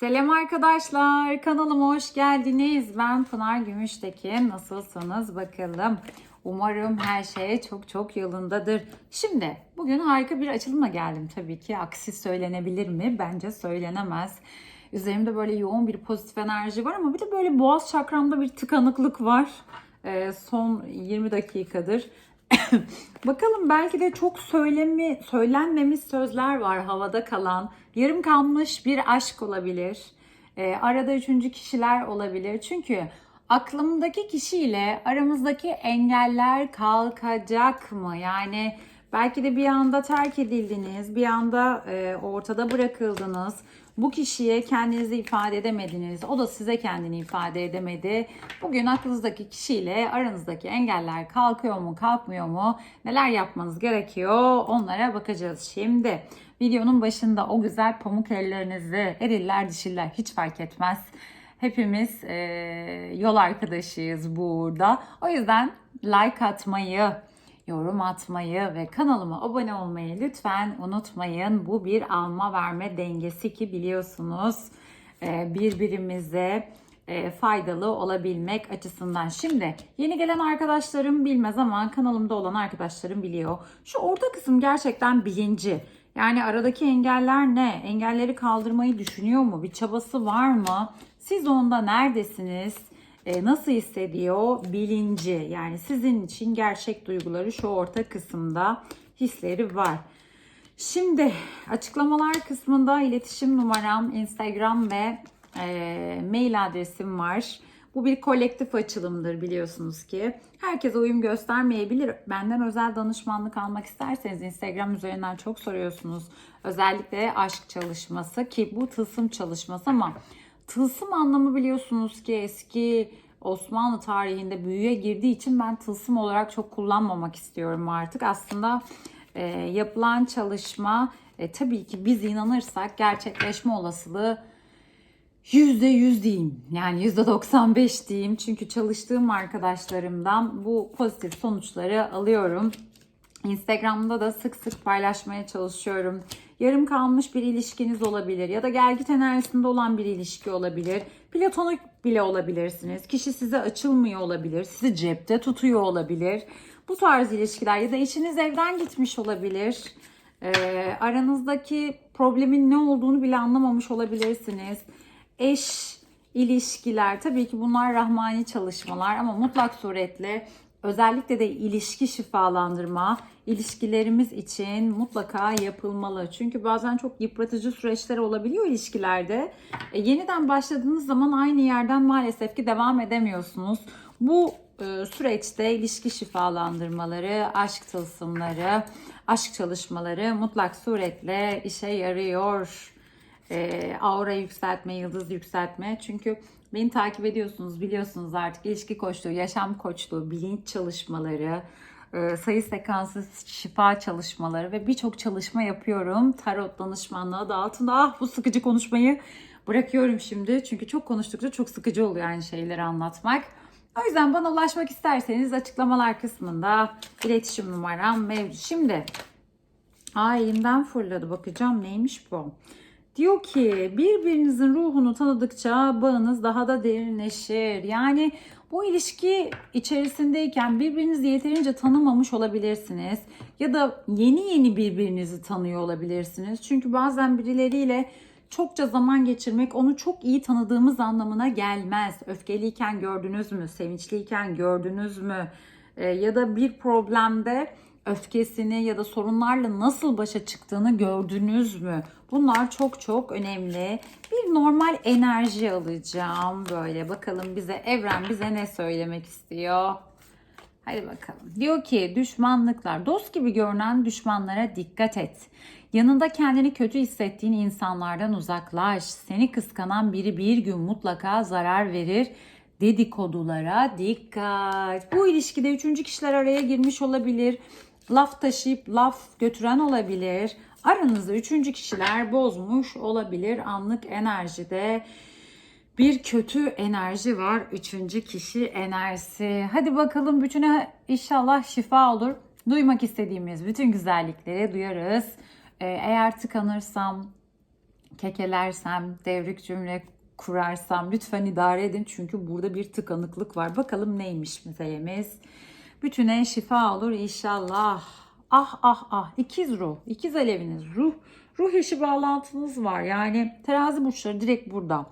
Selam arkadaşlar, kanalıma hoş geldiniz. Ben Pınar Gümüştekin. Nasılsınız bakalım? Umarım her şey çok çok yolundadır. Şimdi bugün harika bir açılımla geldim tabii ki. Aksi söylenebilir mi? Bence söylenemez. Üzerimde böyle yoğun bir pozitif enerji var ama bir de böyle boğaz çakramda bir tıkanıklık var. Ee, son 20 dakikadır. Bakalım belki de çok söylemi, söylenmemiş sözler var havada kalan. Yarım kalmış bir aşk olabilir. Ee, arada üçüncü kişiler olabilir. Çünkü aklımdaki kişiyle aramızdaki engeller kalkacak mı? Yani belki de bir anda terk edildiniz, bir anda e, ortada bırakıldınız. Bu kişiye kendinizi ifade edemediniz. O da size kendini ifade edemedi. Bugün aklınızdaki kişiyle aranızdaki engeller kalkıyor mu, kalkmıyor mu? Neler yapmanız gerekiyor? Onlara bakacağız şimdi. Videonun başında o güzel pamuk ellerinizi, eriller dişiller hiç fark etmez. Hepimiz e, yol arkadaşıyız burada. O yüzden like atmayı, yorum atmayı ve kanalıma abone olmayı lütfen unutmayın. Bu bir alma verme dengesi ki biliyorsunuz e, birbirimize e, faydalı olabilmek açısından. Şimdi yeni gelen arkadaşlarım bilmez ama kanalımda olan arkadaşlarım biliyor. Şu orta kısım gerçekten bilinci. Yani aradaki engeller ne? Engelleri kaldırmayı düşünüyor mu? Bir çabası var mı? Siz onda neredesiniz? E, nasıl hissediyor? Bilinci. Yani sizin için gerçek duyguları şu orta kısımda hisleri var. Şimdi açıklamalar kısmında iletişim numaram, Instagram ve e, mail adresim var. Bu bir kolektif açılımdır biliyorsunuz ki. Herkese uyum göstermeyebilir. Benden özel danışmanlık almak isterseniz Instagram üzerinden çok soruyorsunuz. Özellikle aşk çalışması ki bu tılsım çalışması ama tılsım anlamı biliyorsunuz ki eski Osmanlı tarihinde büyüye girdiği için ben tılsım olarak çok kullanmamak istiyorum artık. Aslında e, yapılan çalışma e, tabii ki biz inanırsak gerçekleşme olasılığı Yüzde yüz diyeyim. Yani yüzde 95 diyeyim. Çünkü çalıştığım arkadaşlarımdan bu pozitif sonuçları alıyorum. Instagram'da da sık sık paylaşmaya çalışıyorum. Yarım kalmış bir ilişkiniz olabilir ya da gelgit enerjisinde olan bir ilişki olabilir. Platonik bile olabilirsiniz. Kişi size açılmıyor olabilir. Sizi cepte tutuyor olabilir. Bu tarz ilişkiler ya da eşiniz evden gitmiş olabilir. Ee, aranızdaki problemin ne olduğunu bile anlamamış olabilirsiniz eş ilişkiler tabii ki bunlar rahmani çalışmalar ama mutlak suretle özellikle de ilişki şifalandırma ilişkilerimiz için mutlaka yapılmalı. Çünkü bazen çok yıpratıcı süreçler olabiliyor ilişkilerde. E, yeniden başladığınız zaman aynı yerden maalesef ki devam edemiyorsunuz. Bu e, süreçte ilişki şifalandırmaları, aşk tılsımları, aşk çalışmaları mutlak suretle işe yarıyor e, aura yükseltme, yıldız yükseltme. Çünkü beni takip ediyorsunuz, biliyorsunuz artık ilişki koçluğu, yaşam koçluğu, bilinç çalışmaları, e, sayı sekansı şifa çalışmaları ve birçok çalışma yapıyorum. Tarot danışmanlığı adı altında. Ah bu sıkıcı konuşmayı bırakıyorum şimdi. Çünkü çok konuştukça çok sıkıcı oluyor aynı şeyleri anlatmak. O yüzden bana ulaşmak isterseniz açıklamalar kısmında iletişim numaram mevcut. Şimdi Aa elimden fırladı bakacağım neymiş bu. Diyor ki birbirinizin ruhunu tanıdıkça bağınız daha da derinleşir. Yani bu ilişki içerisindeyken birbirinizi yeterince tanımamış olabilirsiniz. Ya da yeni yeni birbirinizi tanıyor olabilirsiniz. Çünkü bazen birileriyle çokça zaman geçirmek onu çok iyi tanıdığımız anlamına gelmez. Öfkeliyken gördünüz mü? Sevinçliyken gördünüz mü? Ee, ya da bir problemde öfkesini ya da sorunlarla nasıl başa çıktığını gördünüz mü? Bunlar çok çok önemli. Bir normal enerji alacağım böyle. Bakalım bize evren bize ne söylemek istiyor? Hadi bakalım. Diyor ki düşmanlıklar, dost gibi görünen düşmanlara dikkat et. Yanında kendini kötü hissettiğin insanlardan uzaklaş. Seni kıskanan biri bir gün mutlaka zarar verir. Dedikodulara dikkat. Bu ilişkide üçüncü kişiler araya girmiş olabilir. Laf taşıyıp laf götüren olabilir. Aranızda üçüncü kişiler bozmuş olabilir anlık enerjide. Bir kötü enerji var. Üçüncü kişi enerjisi. Hadi bakalım bütüne inşallah şifa olur. Duymak istediğimiz bütün güzellikleri duyarız. Ee, eğer tıkanırsam, kekelersem, devrik cümle kurarsam lütfen idare edin. Çünkü burada bir tıkanıklık var. Bakalım neymiş müzeyemiz. Bütüne şifa olur inşallah. Ah ah ah ikiz ruh, ikiz aleviniz, ruh, ruh eşi bağlantınız var. Yani terazi burçları direkt burada.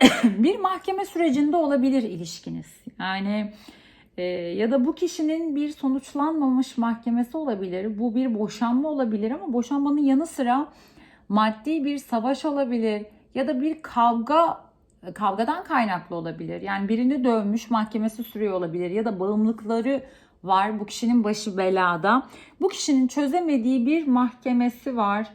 bir mahkeme sürecinde olabilir ilişkiniz. Yani e, ya da bu kişinin bir sonuçlanmamış mahkemesi olabilir. Bu bir boşanma olabilir ama boşanmanın yanı sıra maddi bir savaş olabilir ya da bir kavga kavgadan kaynaklı olabilir. Yani birini dövmüş mahkemesi sürüyor olabilir ya da bağımlılıkları var. Bu kişinin başı belada. Bu kişinin çözemediği bir mahkemesi var.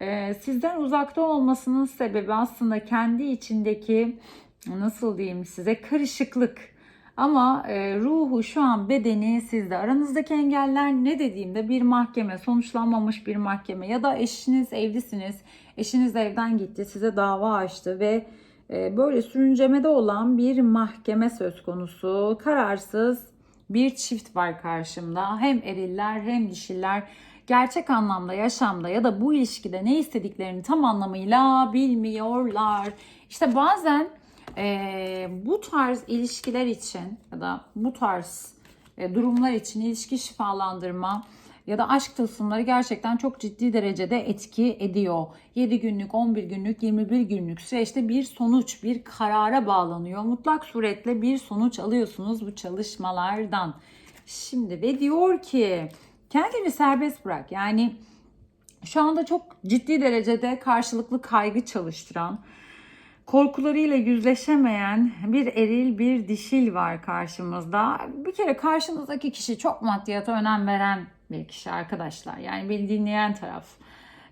Ee, sizden uzakta olmasının sebebi aslında kendi içindeki nasıl diyeyim size karışıklık. Ama e, ruhu şu an bedeni sizde. Aranızdaki engeller ne dediğimde bir mahkeme, sonuçlanmamış bir mahkeme ya da eşiniz evlisiniz. Eşiniz evden gitti, size dava açtı ve böyle sürüncemede olan bir mahkeme söz konusu. Kararsız bir çift var karşımda. Hem eriller hem dişiller gerçek anlamda yaşamda ya da bu ilişkide ne istediklerini tam anlamıyla bilmiyorlar. İşte bazen e, bu tarz ilişkiler için ya da bu tarz e, durumlar için ilişki şifalandırma ya da aşk tılsımları gerçekten çok ciddi derecede etki ediyor. 7 günlük, 11 günlük, 21 günlük süreçte bir sonuç, bir karara bağlanıyor. Mutlak suretle bir sonuç alıyorsunuz bu çalışmalardan. Şimdi ve diyor ki kendini serbest bırak. Yani şu anda çok ciddi derecede karşılıklı kaygı çalıştıran, korkularıyla yüzleşemeyen bir eril bir dişil var karşımızda. Bir kere karşınızdaki kişi çok maddiyata önem veren bir kişi arkadaşlar. Yani beni dinleyen taraf.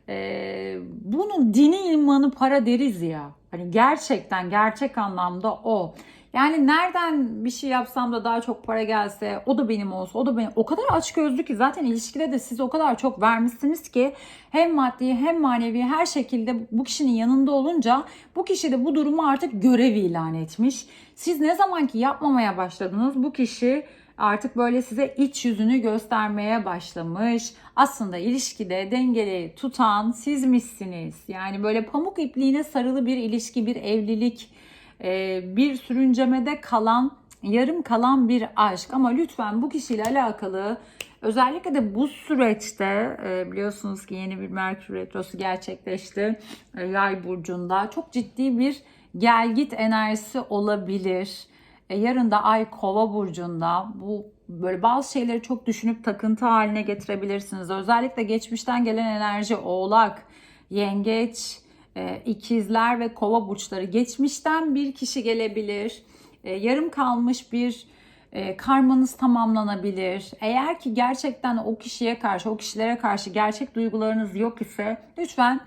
Ee, bunun dini imanı para deriz ya. Hani gerçekten gerçek anlamda o. Yani nereden bir şey yapsam da daha çok para gelse, o da benim olsa, o da benim. O kadar aç gözlü ki zaten ilişkide de siz o kadar çok vermişsiniz ki hem maddi hem manevi her şekilde bu kişinin yanında olunca bu kişi de bu durumu artık görev ilan etmiş. Siz ne zaman ki yapmamaya başladınız bu kişi artık böyle size iç yüzünü göstermeye başlamış. Aslında ilişkide dengeli tutan sizmişsiniz. Yani böyle pamuk ipliğine sarılı bir ilişki, bir evlilik, e, bir sürüncemede kalan, yarım kalan bir aşk. Ama lütfen bu kişiyle alakalı özellikle de bu süreçte e, biliyorsunuz ki yeni bir Merkür Retrosu gerçekleşti e, Yay burcunda. Çok ciddi bir gel git enerjisi olabilir. Yarın da Ay Kova burcunda. Bu böyle bazı şeyleri çok düşünüp takıntı haline getirebilirsiniz. Özellikle geçmişten gelen enerji Oğlak, Yengeç, e, ikizler ve kova burçları geçmişten bir kişi gelebilir. E, yarım kalmış bir e, karmanız tamamlanabilir. Eğer ki gerçekten o kişiye karşı, o kişilere karşı gerçek duygularınız yok ise lütfen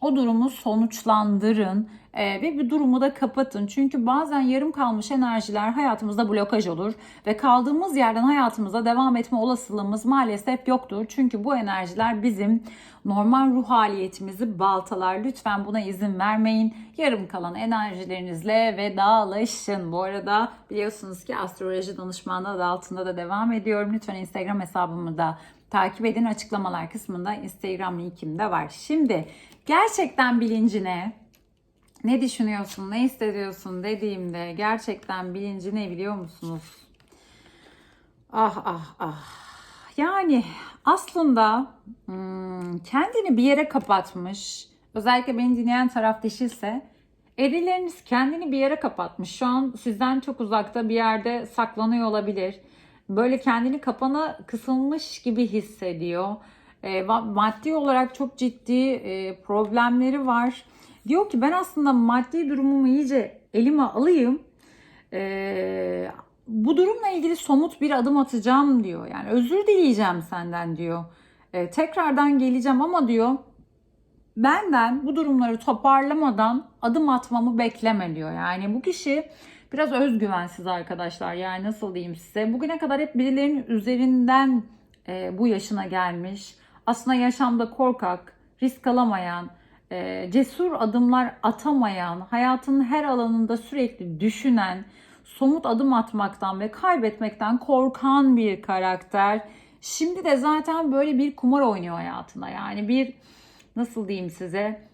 o durumu sonuçlandırın e, ve bir durumu da kapatın. Çünkü bazen yarım kalmış enerjiler hayatımızda blokaj olur ve kaldığımız yerden hayatımıza devam etme olasılığımız maalesef yoktur. Çünkü bu enerjiler bizim normal ruh haliyetimizi baltalar. Lütfen buna izin vermeyin. Yarım kalan enerjilerinizle vedalaşın. Bu arada biliyorsunuz ki astroloji danışmanlığı adı altında da devam ediyorum. Lütfen Instagram hesabımı da takip edin. Açıklamalar kısmında Instagram linkim de var. Şimdi gerçekten bilincine ne düşünüyorsun, ne hissediyorsun dediğimde gerçekten bilinci ne biliyor musunuz? Ah ah ah. Yani aslında hmm, kendini bir yere kapatmış. Özellikle beni dinleyen taraf dişilse erileriniz kendini bir yere kapatmış. Şu an sizden çok uzakta bir yerde saklanıyor olabilir. Böyle kendini kapana kısılmış gibi hissediyor. E, maddi olarak çok ciddi e, problemleri var Diyor ki ben aslında maddi durumumu iyice elime alayım. Ee, bu durumla ilgili somut bir adım atacağım diyor. Yani özür dileyeceğim senden diyor. Ee, tekrardan geleceğim ama diyor benden bu durumları toparlamadan adım atmamı bekleme diyor. Yani bu kişi biraz özgüvensiz arkadaşlar. Yani nasıl diyeyim size? Bugüne kadar hep birilerinin üzerinden e, bu yaşına gelmiş. Aslında yaşamda korkak, risk alamayan, e, cesur adımlar atamayan, hayatının her alanında sürekli düşünen, somut adım atmaktan ve kaybetmekten korkan bir karakter. Şimdi de zaten böyle bir kumar oynuyor hayatına. Yani bir nasıl diyeyim size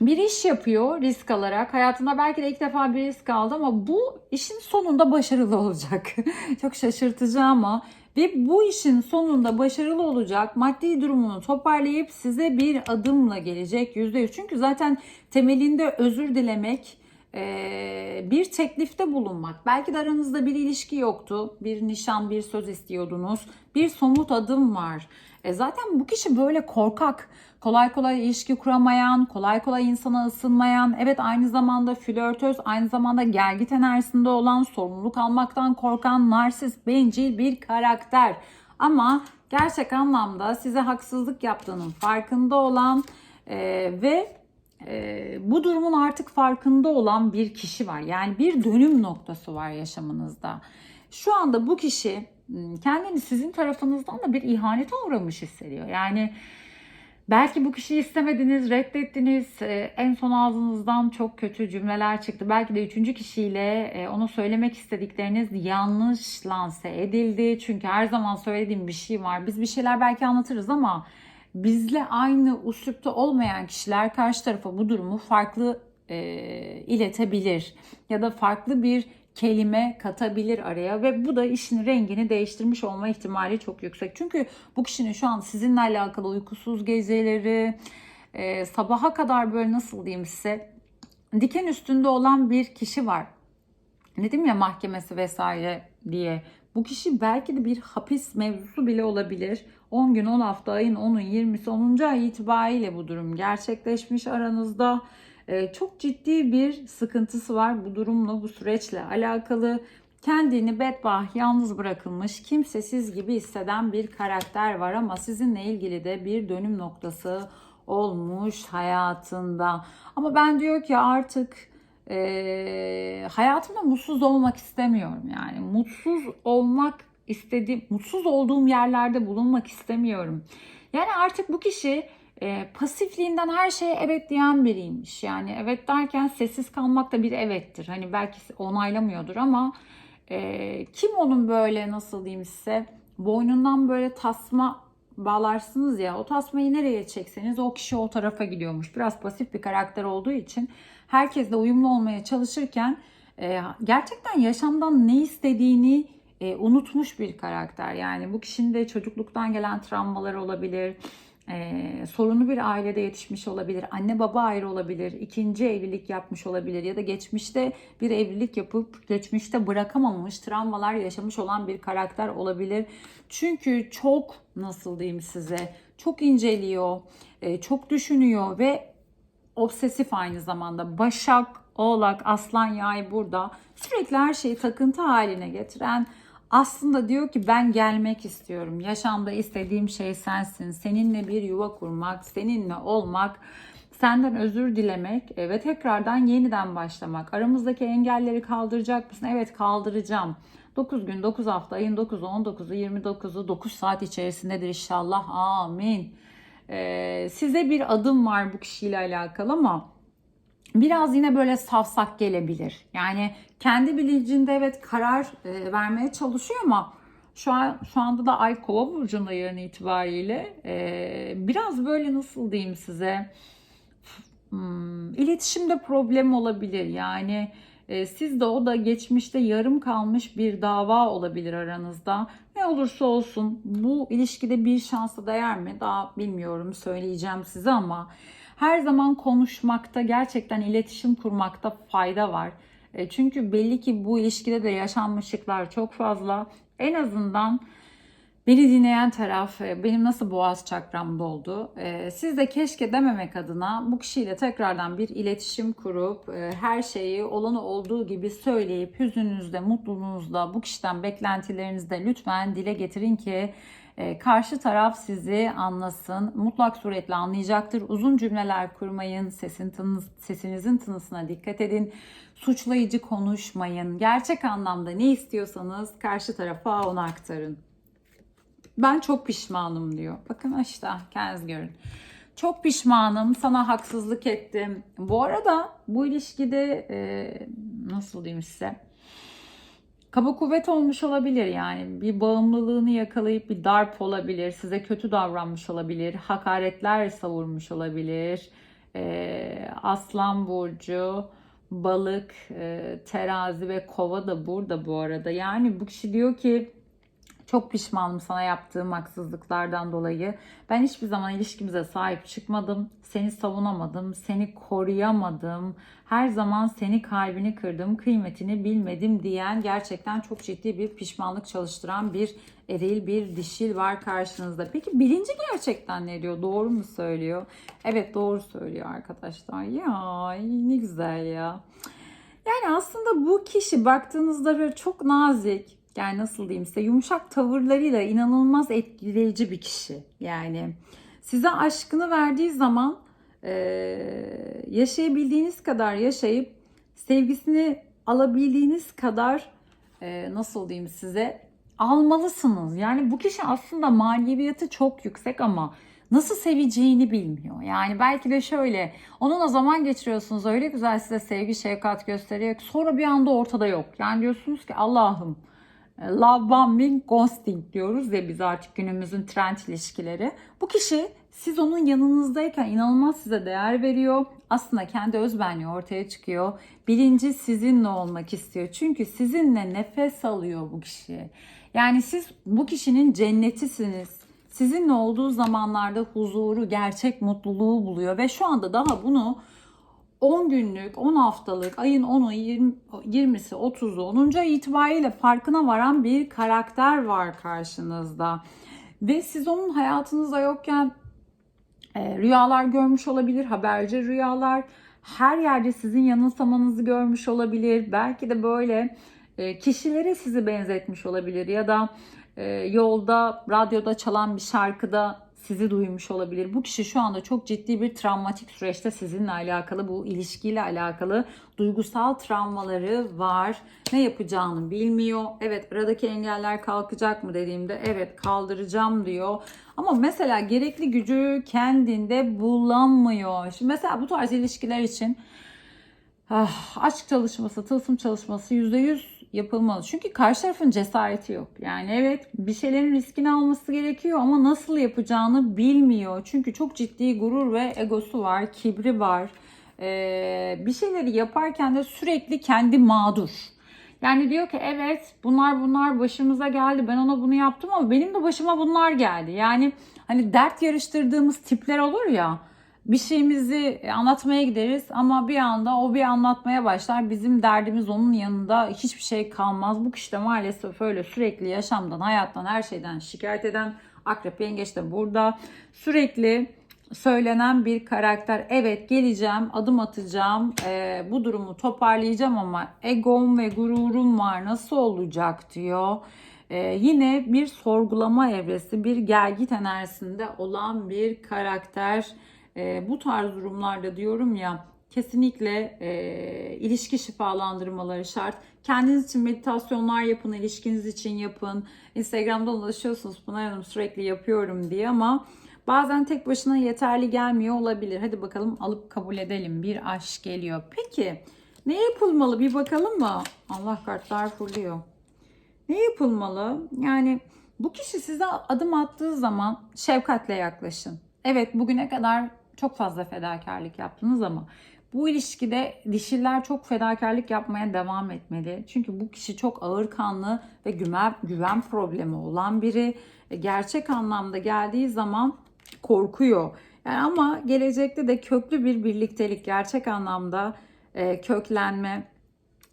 bir iş yapıyor risk alarak. Hayatında belki de ilk defa bir risk aldı ama bu işin sonunda başarılı olacak. Çok şaşırtıcı ama ve bu işin sonunda başarılı olacak. Maddi durumunu toparlayıp size bir adımla gelecek %100. Çünkü zaten temelinde özür dilemek, bir teklifte bulunmak. Belki de aranızda bir ilişki yoktu. Bir nişan, bir söz istiyordunuz. Bir somut adım var. E zaten bu kişi böyle korkak, kolay kolay ilişki kuramayan, kolay kolay insana ısınmayan, evet aynı zamanda flörtöz, aynı zamanda gelgit enerjisinde olan, sorumluluk almaktan korkan, narsist, bencil bir karakter. Ama gerçek anlamda size haksızlık yaptığının farkında olan e, ve e, bu durumun artık farkında olan bir kişi var. Yani bir dönüm noktası var yaşamınızda. Şu anda bu kişi kendini sizin tarafınızdan da bir ihanete uğramış hissediyor. Yani belki bu kişiyi istemediniz, reddettiniz. E, en son ağzınızdan çok kötü cümleler çıktı. Belki de üçüncü kişiyle e, ona söylemek istedikleriniz yanlış lanse edildi. Çünkü her zaman söylediğim bir şey var. Biz bir şeyler belki anlatırız ama bizle aynı uslupta olmayan kişiler karşı tarafa bu durumu farklı e, iletebilir ya da farklı bir kelime katabilir araya ve bu da işin rengini değiştirmiş olma ihtimali çok yüksek. Çünkü bu kişinin şu an sizinle alakalı uykusuz geceleri, e, sabaha kadar böyle nasıl diyeyim size diken üstünde olan bir kişi var. Dedim ya mahkemesi vesaire diye. Bu kişi belki de bir hapis mevzusu bile olabilir. 10 gün 10 hafta ayın 10'un 20'si 10. ay itibariyle bu durum gerçekleşmiş aranızda. Ee, çok ciddi bir sıkıntısı var bu durumla bu süreçle alakalı. Kendini bedbah yalnız bırakılmış kimsesiz gibi hisseden bir karakter var ama sizinle ilgili de bir dönüm noktası olmuş hayatında. Ama ben diyor ki artık e, hayatımda mutsuz olmak istemiyorum yani mutsuz olmak istediğim mutsuz olduğum yerlerde bulunmak istemiyorum. Yani artık bu kişi e, pasifliğinden her şeye evet diyen biriymiş. Yani evet derken sessiz kalmak da bir evettir. Hani belki onaylamıyordur ama e, kim onun böyle nasıl diyeyim size boynundan böyle tasma bağlarsınız ya o tasmayı nereye çekseniz o kişi o tarafa gidiyormuş. Biraz pasif bir karakter olduğu için herkesle uyumlu olmaya çalışırken e, gerçekten yaşamdan ne istediğini e, unutmuş bir karakter. Yani bu kişinin de çocukluktan gelen travmaları olabilir ee, sorunlu bir ailede yetişmiş olabilir, anne baba ayrı olabilir, ikinci evlilik yapmış olabilir ya da geçmişte bir evlilik yapıp geçmişte bırakamamış, travmalar yaşamış olan bir karakter olabilir. Çünkü çok nasıl diyeyim size, çok inceliyor, e, çok düşünüyor ve obsesif aynı zamanda. Başak, Oğlak, Aslan, Yay burada sürekli her şeyi takıntı haline getiren aslında diyor ki ben gelmek istiyorum. Yaşamda istediğim şey sensin. Seninle bir yuva kurmak, seninle olmak, senden özür dilemek ve tekrardan yeniden başlamak. Aramızdaki engelleri kaldıracak mısın? Evet kaldıracağım. 9 gün, 9 hafta, ayın 9'u, 19'u, 29'u 9 saat içerisindedir inşallah. Amin. Ee, size bir adım var bu kişiyle alakalı ama biraz yine böyle safsak gelebilir. Yani kendi bilincinde evet karar e, vermeye çalışıyor ama şu an şu anda da Ay Kova burcunda yarın itibariyle e, biraz böyle nasıl diyeyim size hmm, iletişimde problem olabilir. Yani siz de o da geçmişte yarım kalmış bir dava olabilir aranızda. Ne olursa olsun bu ilişkide bir şansa değer mi? Daha bilmiyorum söyleyeceğim size ama her zaman konuşmakta, gerçekten iletişim kurmakta fayda var. E, çünkü belli ki bu ilişkide de yaşanmışlıklar çok fazla. En azından beni dinleyen taraf e, benim nasıl boğaz çakram doldu. E, siz de keşke dememek adına bu kişiyle tekrardan bir iletişim kurup her şeyi olanı olduğu gibi söyleyip hüzününüzde, mutluluğunuzda, bu kişiden beklentilerinizde lütfen dile getirin ki karşı taraf sizi anlasın. Mutlak suretle anlayacaktır. Uzun cümleler kurmayın. Sesin tınız, sesinizin tınısına dikkat edin. Suçlayıcı konuşmayın. Gerçek anlamda ne istiyorsanız karşı tarafa onu aktarın. Ben çok pişmanım diyor. Bakın işte kendiniz görün. Çok pişmanım. Sana haksızlık ettim. Bu arada bu ilişkide e, nasıl diyeyim size? Kaba kuvvet olmuş olabilir yani bir bağımlılığını yakalayıp bir darp olabilir, size kötü davranmış olabilir, hakaretler savurmuş olabilir. Ee, Aslan Burcu, Balık, e, Terazi ve Kova da burada bu arada. Yani bu kişi diyor ki çok pişmanım sana yaptığım haksızlıklardan dolayı. Ben hiçbir zaman ilişkimize sahip çıkmadım. Seni savunamadım, seni koruyamadım. Her zaman seni kalbini kırdım, kıymetini bilmedim diyen gerçekten çok ciddi bir pişmanlık çalıştıran bir eril, bir dişil var karşınızda. Peki bilinci gerçekten ne diyor? Doğru mu söylüyor? Evet doğru söylüyor arkadaşlar. Ya ne güzel ya. Yani aslında bu kişi baktığınızda böyle çok nazik, yani nasıl diyeyim size yumuşak tavırlarıyla inanılmaz etkileyici bir kişi. Yani size aşkını verdiği zaman e, yaşayabildiğiniz kadar yaşayıp sevgisini alabildiğiniz kadar e, nasıl diyeyim size almalısınız. Yani bu kişi aslında maneviyatı çok yüksek ama nasıl seveceğini bilmiyor. Yani belki de şöyle onunla zaman geçiriyorsunuz öyle güzel size sevgi şefkat gösteriyor sonra bir anda ortada yok. Yani diyorsunuz ki Allah'ım love bombing, ghosting diyoruz ya biz artık günümüzün trend ilişkileri. Bu kişi siz onun yanınızdayken inanılmaz size değer veriyor. Aslında kendi özbenliği ortaya çıkıyor. Bilinci sizinle olmak istiyor. Çünkü sizinle nefes alıyor bu kişi. Yani siz bu kişinin cennetisiniz. Sizinle olduğu zamanlarda huzuru, gerçek mutluluğu buluyor ve şu anda daha bunu 10 günlük, 10 haftalık, ayın 10'u, 20, 20'si, 30'u, 10. ay itibariyle farkına varan bir karakter var karşınızda. Ve siz onun hayatınızda yokken e, rüyalar görmüş olabilir, haberci rüyalar. Her yerde sizin yanılsamanızı görmüş olabilir. Belki de böyle e, kişilere sizi benzetmiş olabilir ya da e, yolda, radyoda çalan bir şarkıda sizi duymuş olabilir. Bu kişi şu anda çok ciddi bir travmatik süreçte sizinle alakalı, bu ilişkiyle alakalı duygusal travmaları var. Ne yapacağını bilmiyor. Evet aradaki engeller kalkacak mı dediğimde evet kaldıracağım diyor. Ama mesela gerekli gücü kendinde bulamıyor. Şimdi mesela bu tarz ilişkiler için ah, aşk çalışması, tılsım çalışması %100 yapılmalı. Çünkü karşı tarafın cesareti yok. Yani evet bir şeylerin riskini alması gerekiyor ama nasıl yapacağını bilmiyor. Çünkü çok ciddi gurur ve egosu var, kibri var. Ee, bir şeyleri yaparken de sürekli kendi mağdur. Yani diyor ki evet bunlar bunlar başımıza geldi. Ben ona bunu yaptım ama benim de başıma bunlar geldi. Yani hani dert yarıştırdığımız tipler olur ya bir şeyimizi anlatmaya gideriz ama bir anda o bir anlatmaya başlar. Bizim derdimiz onun yanında hiçbir şey kalmaz. Bu kişi de maalesef öyle sürekli yaşamdan, hayattan, her şeyden şikayet eden akrep yengeç de burada. Sürekli söylenen bir karakter. Evet geleceğim, adım atacağım, e, bu durumu toparlayacağım ama egom ve gururum var nasıl olacak diyor. E, yine bir sorgulama evresi, bir gelgit enerjisinde olan bir karakter. E, bu tarz durumlarda diyorum ya kesinlikle e, ilişki şifalandırmaları şart. Kendiniz için meditasyonlar yapın, ilişkiniz için yapın. Instagram'da ulaşıyorsunuz Pınar Hanım sürekli yapıyorum diye ama bazen tek başına yeterli gelmiyor olabilir. Hadi bakalım alıp kabul edelim. Bir aşk geliyor. Peki ne yapılmalı bir bakalım mı? Allah kartlar fırlıyor. Ne yapılmalı? Yani bu kişi size adım attığı zaman şefkatle yaklaşın. Evet bugüne kadar çok fazla fedakarlık yaptınız ama bu ilişkide dişiller çok fedakarlık yapmaya devam etmeli. Çünkü bu kişi çok ağır kanlı ve güven, güven problemi olan biri. Gerçek anlamda geldiği zaman korkuyor. Yani ama gelecekte de köklü bir birliktelik, gerçek anlamda e, köklenme,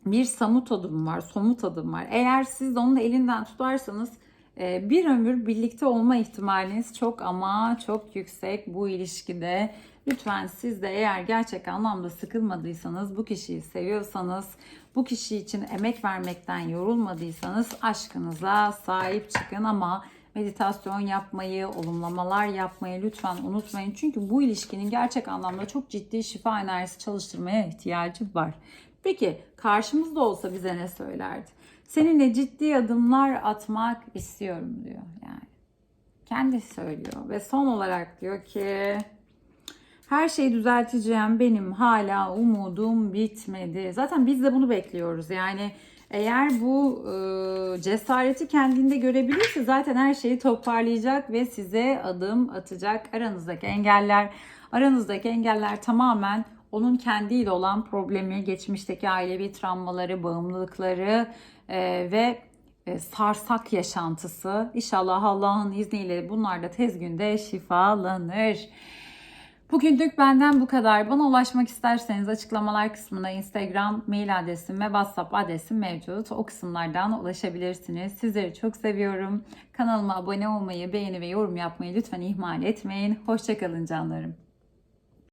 bir samut adım var, somut adım var. Eğer siz onun elinden tutarsanız e, bir ömür birlikte olma ihtimaliniz çok ama çok yüksek bu ilişkide. Lütfen siz de eğer gerçek anlamda sıkılmadıysanız, bu kişiyi seviyorsanız, bu kişi için emek vermekten yorulmadıysanız aşkınıza sahip çıkın ama meditasyon yapmayı, olumlamalar yapmayı lütfen unutmayın. Çünkü bu ilişkinin gerçek anlamda çok ciddi şifa enerjisi çalıştırmaya ihtiyacı var. Peki karşımızda olsa bize ne söylerdi? Seninle ciddi adımlar atmak istiyorum diyor yani. Kendi söylüyor ve son olarak diyor ki Her şeyi düzelteceğim. Benim hala umudum bitmedi. Zaten biz de bunu bekliyoruz. Yani eğer bu e, cesareti kendinde görebilirse zaten her şeyi toparlayacak ve size adım atacak. Aranızdaki engeller, aranızdaki engeller tamamen onun kendiyle olan problemi, geçmişteki ailevi travmaları, bağımlılıkları e, ve e, sarsak yaşantısı. İnşallah Allah'ın izniyle bunlar da tez günde şifalanır. Bugünlük benden bu kadar. Bana ulaşmak isterseniz açıklamalar kısmında Instagram mail adresim ve WhatsApp adresim mevcut. O kısımlardan ulaşabilirsiniz. Sizleri çok seviyorum. Kanalıma abone olmayı, beğeni ve yorum yapmayı lütfen ihmal etmeyin. Hoşçakalın canlarım.